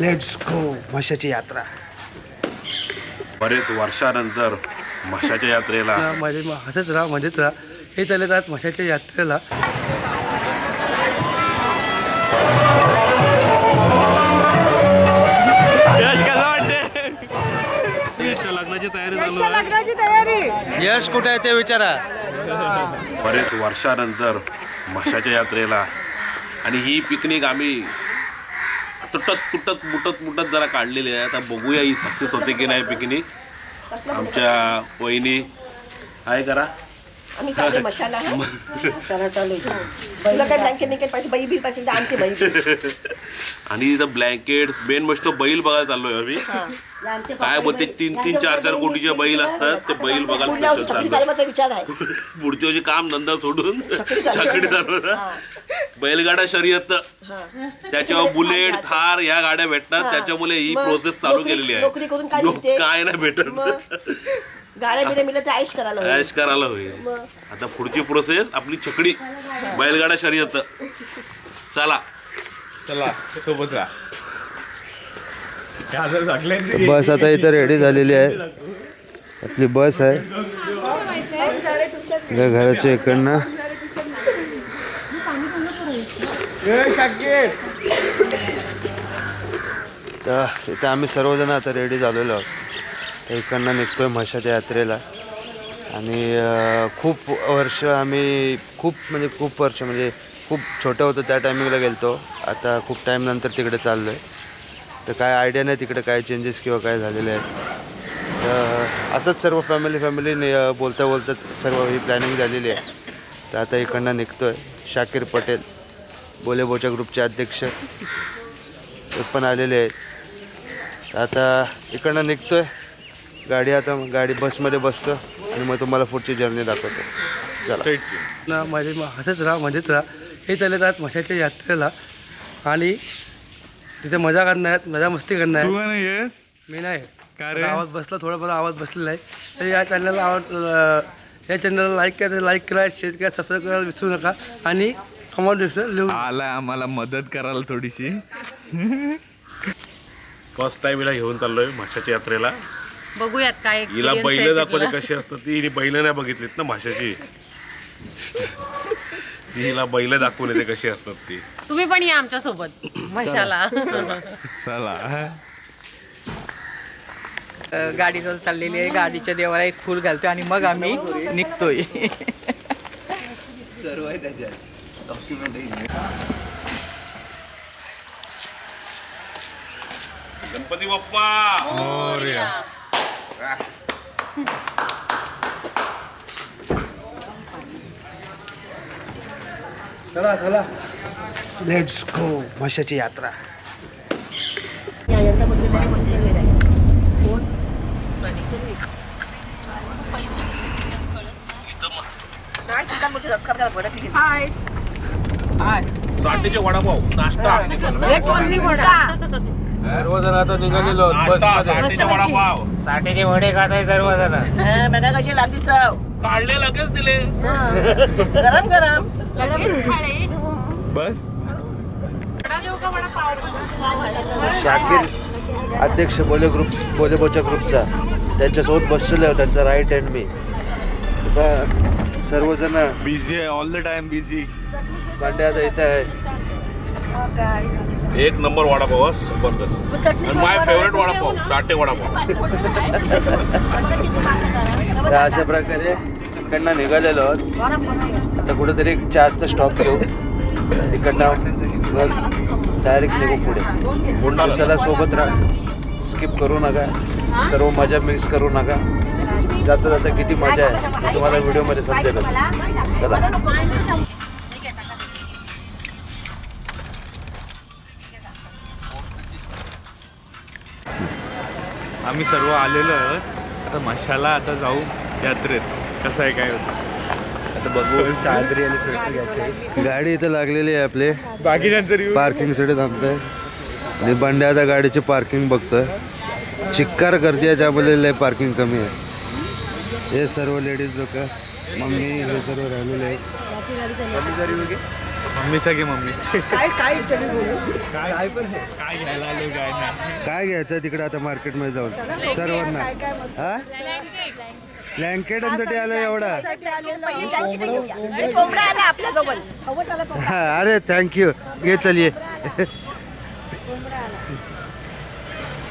Let's go म्हशाची यात्रा. बरेच वर्षानंतर म्हशाच्या यात्रेला. माझे हसत राहा मजेत राहा. हे चालत आहेत म्हशाच्या यात्रेला. लग्नाची तयारी चालू आहे. लग्नाची तयारी. यश कुठे आहे ते विचारा. बरेच वर्षानंतर म्हशाच्या यात्रेला. आणि ही पिकनिक आम्ही तुटत तुटत मुटत मुटत जरा काढलेली आहे. आता बघूया ही सक्सेस होते की नाही पिकनिक आमच्या वहिनी. आहे करा. आम्ही चालले मशाला. हा? मशाला चालू पहिलं काय ब्लँकेट बिंकेट बिल. आणि इथं ब्लँकेट मेन मस्त बैल बघायला चाललोय आम्ही. काय बोलते? तीन तीन चार चार कोटीचे बैल असतात ते बैल बघायला विचार आहे. पुढच्या वर्षी काम धंदा सोडून छकडी. बैलगाडा शर्यत. हा. त्याच्यावर बुलेट. थार या गाड्या भेटतात. त्याच्यामुळे ही प्रोसेस चालू केलेली आहे. काय नाही भेटत. ऐश करायला होईल. आता पुढची प्रोसेस आपली छकडी बैलगाडा शर्यत. चला. चला सोबत राहा. बस आता इथं रेडी झालेली आहे. आपली बस आहे. या घराच्या इकडनं. तर इथं आम्ही सर्वजण आता रेडी झालेलो आहोत. तर इकडनं निघतोय म्हशाच्या यात्रेला. आणि खूप वर्ष आम्ही खूप म्हणजे खूप वर्ष म्हणजे खूप छोटं होतं त्या टायमिंगला गेलतो. आता खूप टाईमनंतर तिकडे चाललो आहे तर काय आयडिया नाही तिकडे काय चेंजेस किंवा काय झालेले आहेत. तर असंच सर्व फॅमिली फॅमिली बोलता बोलता सर्व ही प्लॅनिंग झालेली आहे. तर आता इकडनं निघतो आहे शाकीर पटेल बोलेबोच्या ग्रुपचे अध्यक्ष ते पण आलेले आहेत. तर आता इकडनं निघतो आहे गाडी आता गाडी बसमध्ये बसतो आणि मग तुम्हाला पुढची जर्नी दाखवतो. चला. ना माझे हसत राहा मजेत राहा. हे चालत आहेत म्हशाच्या यात्रेला. आणि तिथे मजा करणार आहेत मजा मस्ती करणार तू नाही येस मी नाही. का रे? आवाज बसला थोडाफार आवाज बसलेला आहे. तर या चॅनलला आवड या चॅनलला लाईक करा लाईक करा शेअर करा सबस्क्राईब करायला विसरू नका. आणि कमेंट लिहून आलाय आम्हाला मदत करायला थोडीशी. फर्स्ट टाइम हिला घेऊन चाललोय म्हशाच्या यात्रेला. बघूयात काय हिला experience बैल आहे तिथला. कशी असतात ती. हिने बैल नाही बघितलीत ना म्हशाची ती हिला बैल दाखवून येते कशी असतात ती. तुम्ही पण या आमच्यासोबत मशाला. चला. गाडी जवळ चाललेली आहे. गाडीच्या देवाला एक फूल घालतोय आणि मग आम्ही निघतोय. गणपती बाप्पा! चला चला. लेट्स गो म्हशाची यात्रा. आहे. साठीचे वडापाव नाश्ता सर्वजण आता निघालेलो नाश्ता साठीचे वडापाव. हा, बघा कशी लागली चव. काढले लगेच दिले. गरम गरम. बस. शाकीर अध्यक्ष बोले ग्रुप बोलेबोच्या ग्रुपचा. त्यांच्यासोबत बसलेलो आहे त्यांचा राईट हँड मी. आता सर्वजण बिझी आहे ऑल द टाइम बिझी भांडे आता इथे आहे. एक नंबर वडापाव जबरदस्त. आणि माय फेवरेट वडापाव साठे वडापाव. अशा प्रकारे इकडनं निघालेलो आता कुठेतरी चारचा स्टॉप घेऊ. इकडनं डायरेक्ट निघू पुढे. चला सोबत राहा. स्किप करू नका. सर्व मजा मिक्स करू नका. जाता जाता किती मजा आहे. तुम्हाला व्हिडिओमध्ये समजेल चला. आम्ही सर्व आलेलो आहोत. आता मशाला आता जाऊ यात्रेत. कसं आहे काय होतं? आता बघू सादरी आणि गाडी इथं लागलेली आहे आपले. बाकीच्यांचं रिव्ह्यू पार्किंगसाठी थांबतोय. आणि बंड्या आता गाडीची पार्किंग बघतोय. चिक्कार गर्दी आहे त्यामुळे लय पार्किंग कमी आहे. हे सर्व लेडीज लोक मम्मी हे सर्व राहिलेले आहेत. मम्मी काय काय इंटरव्ह्यू बोलू. काय? पण. काय घ्यायला आलो काय नाही. काय घ्यायचं तिकडे आता मार्केटमध्ये जाऊन? सर्वांना? हा? ब्लँकेटांसाठी आलं एवढा. कोंबडा आला आपल्या जवळ हा, अरे थँक्यू घे चलिये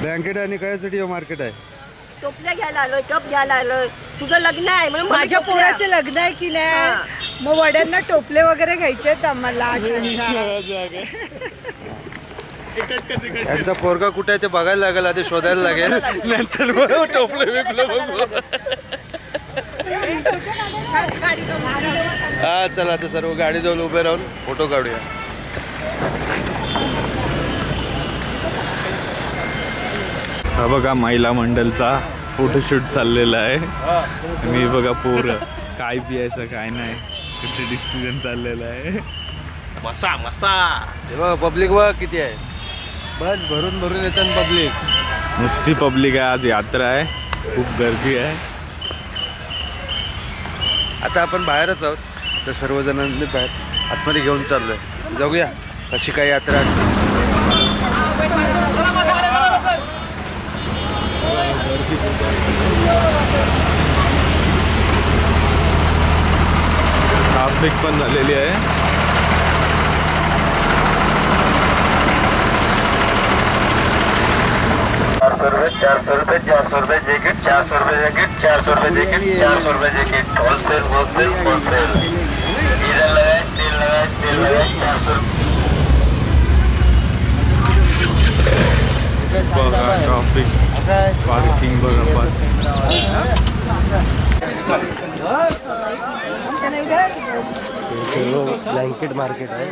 ब्लँकेट आणि कशासाठी मार्केट आहे? टोपल्या घ्यायला आलोय कप घ्यायला आलोय. तुझं लग्न आहे म्हणून माझ्या. पोराचे लग्न आहे की नाही? मग वड्यांना टोपले वगैरे घ्यायचे आहेत आम्हाला छान छान यांचा पोरगा कुठे आहे ते बघायला लागेल आधी शोधायला लागेल. नंतर मग टोपलं बिपलं बघू. हा चला आता सर्व गाडी जाऊन उभे राहून फोटो काढूया. हा बघा महिला मंडलचा फोटोशूट चाललेला आहे. आणि बघा पोर काय पियायचं काय नाही. किती डिसिजन चाललेलं आहे. मसा मसा. हे बघा पब्लिक बघा किती आहे. बस भरून भरून येतात पब्लिक नुसती पब्लिक आहे आज यात्रा आहे. खूप गर्दी आहे. आता आपण बाहेरच आहोत. तर सर्वजणांनी बाहेर आतमध्ये घेऊन चाललोय. जाऊया. कशी काय यात्रा असते. ट्राफिक पण झालेली आहे. चार सौ रुपये चार सौ रुपये चार सौ रुपये जैकेट चार सौ रुपये जैकेट चार सौ रुपये जैकेट चार सौ रुपये jacket wholesale wholesale wholesale diesel लगाए तेल लगाए तेल लगाए चार सौ बघा ट्राफिक पार्किंग बघा पार्किंग ब्लँकेट मार्केट आहे.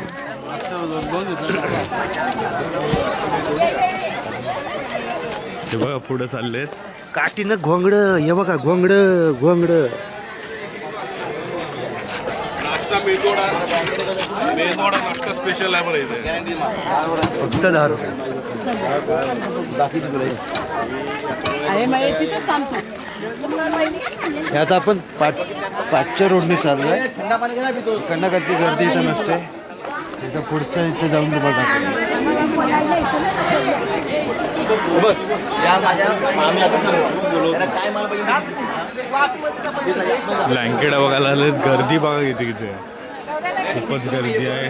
हे बघा पुढे चाललेत. काठीनं घोंगड हे बघा घोंगड घोंगड. स्पेशल आहे बरं इथे. फक्त दहा रुपये. हे आता आपण पाच पाचच्या रोडने चाललोय. इकडनं कधी गर्दी इथं नसते. इथं पुढच्या इथे जाऊन तुम्हाला ब्लँकेट बघायला आलेत गर्दी बघा किती किती आहे. खूपच गर्दी आहे.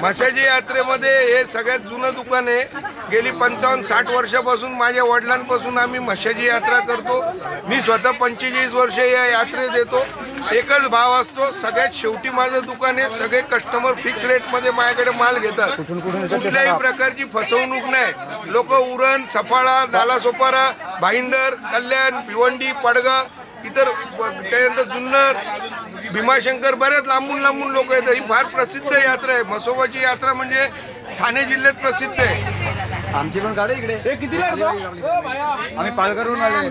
माशाची यात्रेमध्ये हे सगळ्यात जुनं दुकान आहे. गेली पंचावन्न साठ वर्षापासून माझ्या वडिलांपासून आम्ही मशाची यात्रा करतो. मी स्वतः पंचेचाळीस वर्ष या यात्रेत येतो. एकच भाव असतो सगळ्यात शेवटी माझं दुकान आहे सगळे कस्टमर फिक्स रेटमध्ये माझ्याकडे माल घेतात. कुठल्याही प्रकारची फसवणूक नाही. लोक उरण सफाळा नालासोपारा भाईंदर कल्याण भिवंडी पडगा इतर त्यानंतर जुन्नर भीमाशंकर बऱ्याच लांबून लांबून लोक येतात. ही फार प्रसिद्ध यात्रा आहे. म्हसोबाची यात्रा म्हणजे ठाणे जिल्ह्यात प्रसिद्ध आहे. आमची पण गाडी इकडे. आम्ही पालघरहून आले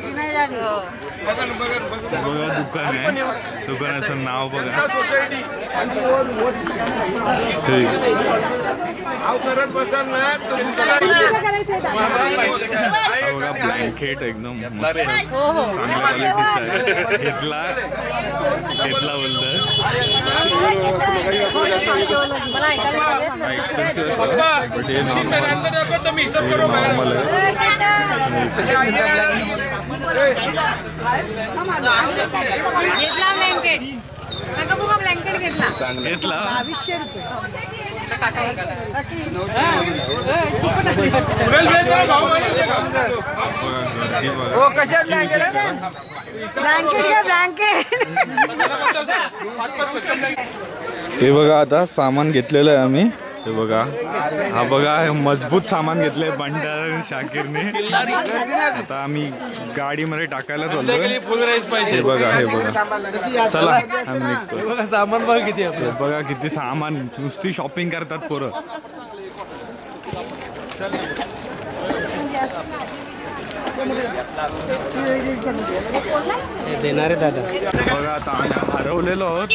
बघा दुकान आहे. दुकानाचं नाव बघा. सोसायटी हा ब्लँकेट एकदम मस्त. चांगल्या क्वालिटीचा आहे घेतला घेतला? बोलतं. एक्सपेन्सिव्ह बट हे नॉर्मल आहे ब्लँकेट घेतला घेतला? बावीसशे रुपये. बघा हो कशात ब्लँकेट ब्लँकेट घ्या ब्लँकेट हे बघा आता सामान घेतलेलं आहे आम्ही. हे बघा. हा बघा हे मजबूत सामान घेतलंय बंडार आणि शाकीरने. आता आम्ही गाडीमध्ये टाकायला चाललोय. हे बघा हे बघा. चला आम्ही निघतो. सामान बघ किती बघा किती सामान. नुसती शॉपिंग करतात पोरं. बघा आता आम्ही हरवलेलो आहोत.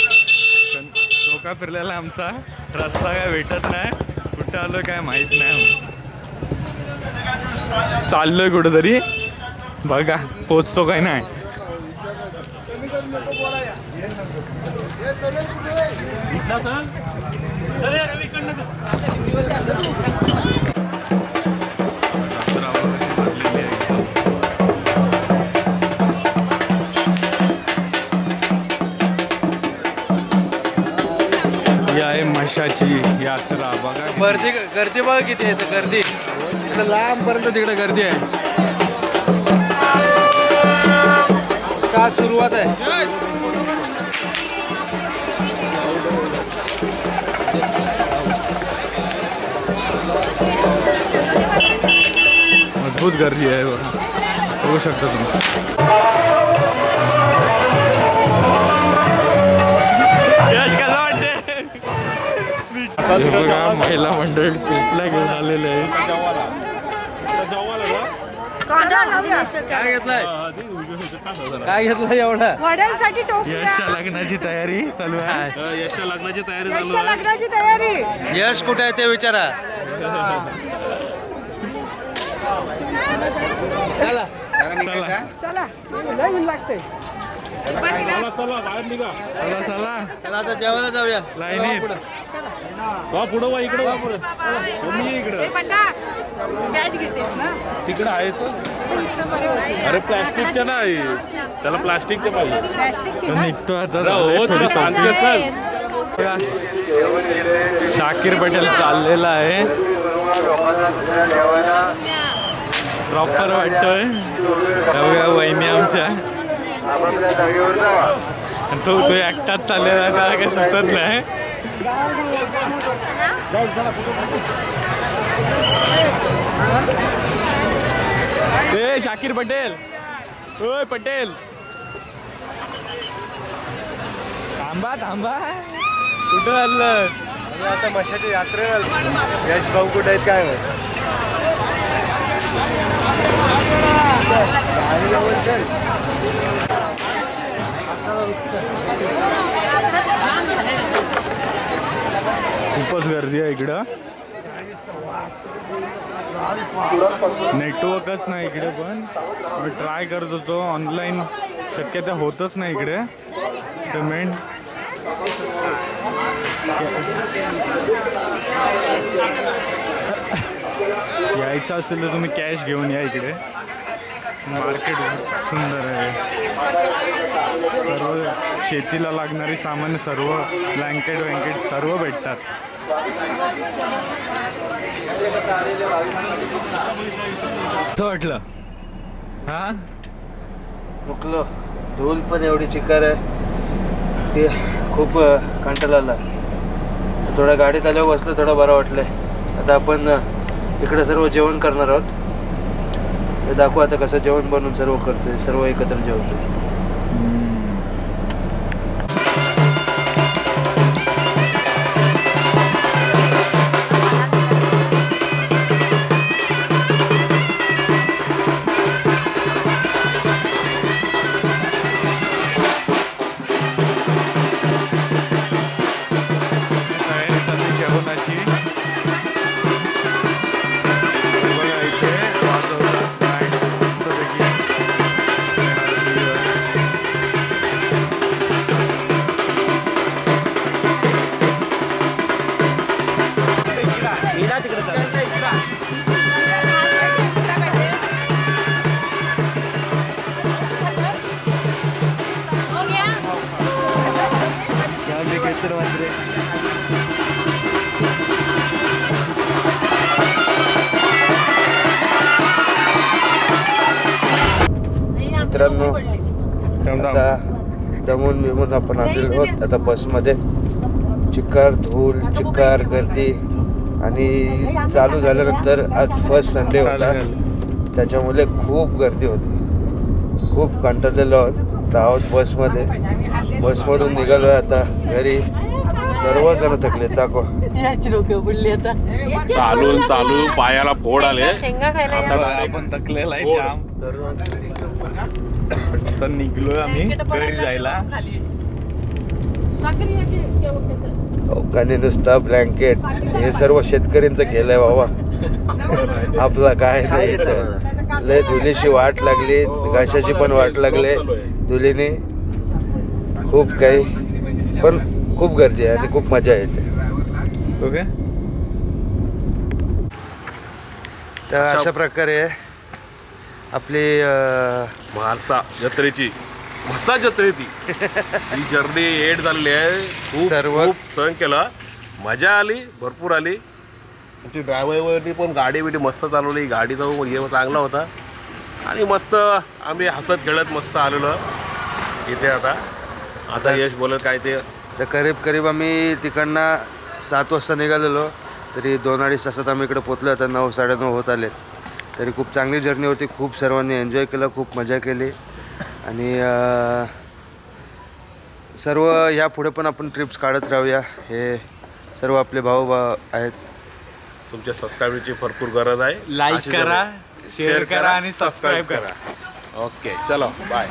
चौका फिरलेला आमचा. रस्ता काय भेटत नाही. कुठं आलो काय माहीत नाही. चाललोय कुठंतरी. बघा पोचतो काय नाही. म्हशाची यात्रा. बघा गर्दी गर्दी बघा किती आहे गर्दी. इकडे लांबपर्यंत तिकडे गर्दी आहे. का सुरुवात आहे? मजबूत गर्दी आहे बघा. बघू शकता तुम्ही. बघा महिला मंडळ टोपल्या घेऊन आलेले आहे कांदा लावूया. काय घेतलाय? काय घेतलाय एवढा? वड्यांसाठी यशच्या लग्नाची तयारी चालू आहे. याच्या लग्नाची तयारी यशच्या लग्नाची तयारी. यश कुठे आहे ते विचारा. चला. चला. चला चला चला चला. आता जेवायला जाऊया. लाईनीत पुढं. वा इकडं वा पुढं. तुम्ही इकडं. बॅट घेतेस ना? तिकडं आहे तर. इकडं बरं होतं. अरे प्लास्टिकच्या नाही त्याला प्लास्टिकच्या पाहिजे. प्लॅस्टिकची तर ना निघतो आता. हो थोडी चल. शाकीर पटेल चाललेला आहे. प्रॉपर वाटतोय. हे बघा आमच्या आणि तो तो एकटाच चाललेला त्याला काही सुचत नाही. ए शाकीर पटेल. ओय पटेल. थांबा थांबा. कुठं चाललं आता मशाची यात्रेला यश भाऊ कुठे आहेत काय माहीत? खूपच गर्दी आहे इकडं. नेटवर्कच नाही इकडे पण. मी ट्राय करत होतो. ऑनलाईन शक्यता होतच नाही इकडे. पेमेंट यायचं असेल तर तुम्ही कॅश घेऊन या इकडे. मार्केट सुंदर आहे. सर्व शेतीला लागणारी सामान सर्व ब्लँकेट वँकेट सर्व भेटतात. वाटलं? हा? मुकलो धूल पण एवढी चिकार आहे. ते खूप अ, कंटाळा आला. थोड्या गाडीत आल्यावर बसलो थोडं बरं वाटलंय. आता आपण इकडे सर्व जेवण करणार आहोत. दाखवू आता कसं जेवण बनवून सर्व करतोय सर्व एकत्र जेवतोय. मित्रांनो आता दमून बिमून आपण आलेलो आहोत आता बसमध्ये. चिक्कार धूल चिक्कार गर्दी आणि चालू झाल्यानंतर आज फर्स्ट संडे होता. त्याच्यामुळे खूप गर्दी होती. खूप कंटाळलेलो आहोत. तर आहोत बसमध्ये. बसमधून निघालो आहे आता घरी. सर्वजण थकले दाखव. चालून चालून पायाला फोड आले. शेंगा खायला या. आता आपण थकलेला आहे जाम. तर निघलोय आम्ही घरी जायला. अवकाने नुसता ब्लँकेट हे सर्व शेतकऱ्यांचं केलंय बाबा. आपला काय नाही इथं. लय धुलीशी वाट लागली घाशाची पण वाट लागली धुलीने. खूप काही पण खूप गर्दी आहे आणि खूप मजा येते. ओके. तर अशा प्रकारे आपली म्हाळसा जत्रेची म्हसा जत्रेची. ही जर्नी एड झालेली आहे. खूप सर्व- सहन केलं. मजा आली भरपूर आली. तुमची ड्रायवरवरती पण गाडी बिडी मस्त चालवली. गाडीचा हे चांगला होता. आणि मस्त आम्ही हसत खेळत मस्त आलेलो. इथे आता. आता यश बोलत काय ते. तर करीब करीब आम्ही तिकडनं सात वाजता निघालेलो. तरी दोन अडीच तासात आम्ही इकडे पोचलो आता नऊ साडेनऊ होत आले तरी खूप चांगली जर्नी होती. खूप सर्वांनी एन्जॉय केलं. खूप मजा केली. आणि सर्व ह्या पुढे पण आपण ट्रिप्स काढत राहूया. हे सर्व आपले भाऊ भाऊ आहेत. तुमच्या सबस्क्राईबची भरपूर गरज आहे. लाईक करा शेअर करा आणि सबस्क्राईब करा. ओके चलो बाय